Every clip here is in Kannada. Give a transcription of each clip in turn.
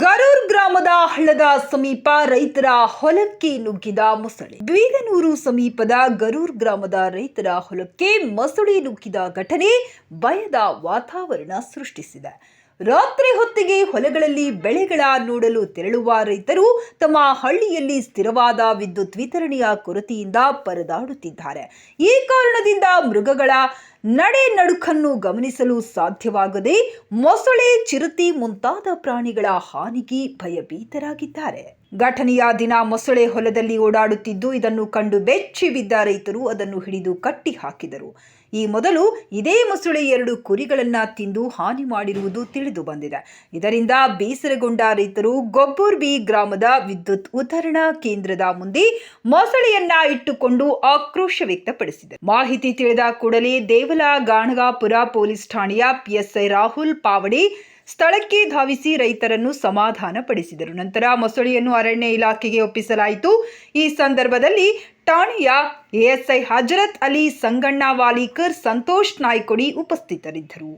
ಗರೂರ್ ಗ್ರಾಮದ ಹಳ್ಳದ ಸಮೀಪ ರೈತರ ಹೊಲಕ್ಕೆ ನುಗ್ಗಿದ ಮೊಸಳೆ. ಬೀಗನೂರು ಸಮೀಪದ ಗರೂರ್ ಗ್ರಾಮದ ರೈತರ ಹೊಲಕ್ಕೆ ಮೊಸಳೆ ನುಗ್ಗಿದ ಘಟನೆ ಭಯದ ವಾತಾವರಣ ಸೃಷ್ಟಿಸಿದೆ. ರಾತ್ರಿ ಹೊತ್ತಿಗೆ ಹೊಲಗಳಲ್ಲಿ ಬೆಳೆಗಳ ನೋಡಲು ತೆರಳುವ ರೈತರು ತಮ್ಮ ಹಳ್ಳಿಯಲ್ಲಿ ಸ್ಥಿರವಾದ ವಿದ್ಯುತ್ ವಿತರಣೆಯ ಕೊರತೆಯಿಂದ ಪರದಾಡುತ್ತಿದ್ದಾರೆ. ಈ ಕಾರಣದಿಂದ ಮೃಗಗಳ ನಡೆ ನಡುಕನ್ನು ಗಮನಿಸಲು ಸಾಧ್ಯವಾಗದೆ ಮೊಸಳೆ, ಚಿರತೆ ಮುಂತಾದ ಪ್ರಾಣಿಗಳ ಹಾನಿಗೆ ಭಯಭೀತರಾಗಿದ್ದಾರೆ. ಘಟನೆಯ ದಿನ ಮೊಸಳೆ ಹೊಲದಲ್ಲಿ ಓಡಾಡುತ್ತಿದ್ದು, ಇದನ್ನು ಕಂಡು ಬೆಚ್ಚಿ ಬಿದ್ದ ರೈತರು ಅದನ್ನು ಹಿಡಿದು ಕಟ್ಟಿ ಹಾಕಿದರು ಈ ಮೊದಲು ಇದೇ ಮೊಸಳೆ ಎರಡು ಕುರಿಗಳನ್ನ ತಿಂದು ಹಾನಿ ಮಾಡಿರುವುದು ತಿಳಿದು ಬಂದಿದೆ. ಇದರಿಂದ ಬೇಸರಗೊಂಡ ರೈತರು ಗೊಬ್ಬೂರ್ಬಿ ಗ್ರಾಮದ ವಿದ್ಯುತ್ ಉತ್ತರಣಾ ಕೇಂದ್ರದ ಮುಂದೆ ಮೊಸಳೆಯನ್ನ ಇಟ್ಟುಕೊಂಡು ಆಕ್ರೋಶ ವ್ಯಕ್ತಪಡಿಸಿದರು ಮಾಹಿತಿ ತಿಳಿದ ಕೂಡಲೇ ದೇವಲ ಗಾಣಗಾಪುರ ಪೊಲೀಸ್ ಠಾಣೆಯ ಪಿಎಸ್ಐ ರಾಹುಲ್ ಪಾವಡಿ ಸ್ಥಳಕ್ಕೆ ಧಾವಿಸಿ ರೈತರನ್ನು ಸಮಾಧಾನ ಪಡಿಸಿದರು ನಂತರ ಮೊಸಳೆಯನ್ನು ಅರಣ್ಯ ಇಲಾಖೆಗೆ ಒಪ್ಪಿಸಲಾಯಿತು. ಈ ಸಂದರ್ಭದಲ್ಲಿ ಠಾಣೆಯ ಎಎಸ್ಐ ಹಜರತ್ ಅಲಿ ಸಂಗಣ್ಣ ವಾಲಿಕರ್, ಸಂತೋಷ್ ನಾಯ್ಕೊಡಿ ಉಪಸ್ಥಿತರಿದ್ದರು.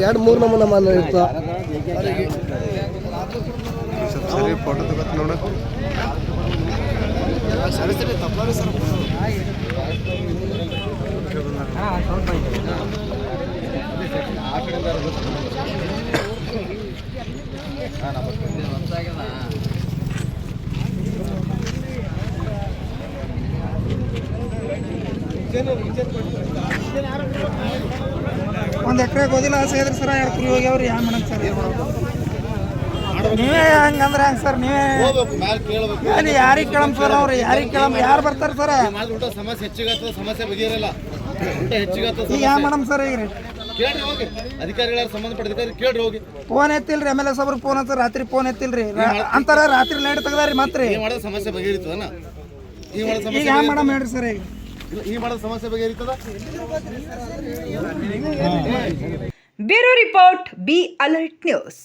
ಎರಡು ಮೂರು ನಮೂನ ಮಾನ ಇರ್ತಾವ ಸರಿ ಫೋಟೋ ತಗೋತ ನೋಡ. ಒಂದು ಎಕರೆ ಗೋದಿಲ್ಲ ಆಸೆ ಸರ ಎರಡು ಕುರಿ ಹೋಗ್ಯಾವ್ರಿ ಏನು ಮಾಡಮ್ ಸರ್ ನೀವೇ ಹಂಗಂದ್ರೆ ಹೆಂಗೆ ಸರ್ ನೀವೇ? ಅಲ್ಲಿ ಯಾರಿಗೆ ಕೇಳಮ್ ಸರ್ ಅವ್ರು? ಯಾರಿಗೆ ಕೇಳಮ್ ಯಾರು ಬರ್ತಾರೆ ಸರ್? ಸಮಸ್ಯೆ ಹೆಚ್ಚಿಗೆ ಸಮಸ್ಯೆ ಬಗೆಯಿರಲ್ಲ ಈಗ ಏನು ಮಾಡಮ್ ಸರ್ ಈಗ ರೀ? ಕೇಳ್ರಿ ಹೋಗಿ. ಅಧಿಕಾರಿಗಳ ಸಂಬಂಧಪಟ್ಟ ಕೇಳ್ರಿ ಹೋಗಿ. ಫೋನ್ ಎತ್ತಿಲ್ರಿ ಎಂ ಎಲ್ ಎ ಫೋನ್ ಅಂತ ರಾತ್ರಿ ಫೋನ್ ಎತ್ತಿಲ್ರಿ? ಅಂತಾರ ರಾತ್ರಿ ಲೈಟ್ ತೆಗ್ದಾರಿ ಮತ್ತೆ ರೀ ಈ ಮಾಡೋದು ಸಮಸ್ಯೆ ಬಗೆಹರಿತದನ ಈ ಮಾಡೋದು ಈಗ ಸಮಸ್ಯೆ ಏನು ಮಾಡಮ್ ಹೇಳ್ರಿ ಸರ್ ಈಗ. ಇಲ್ಲ, ಈ ಮಾಡೋದು ಸಮಸ್ಯೆ ಬಗೆಹರಿತದ? Bureau report B alert news.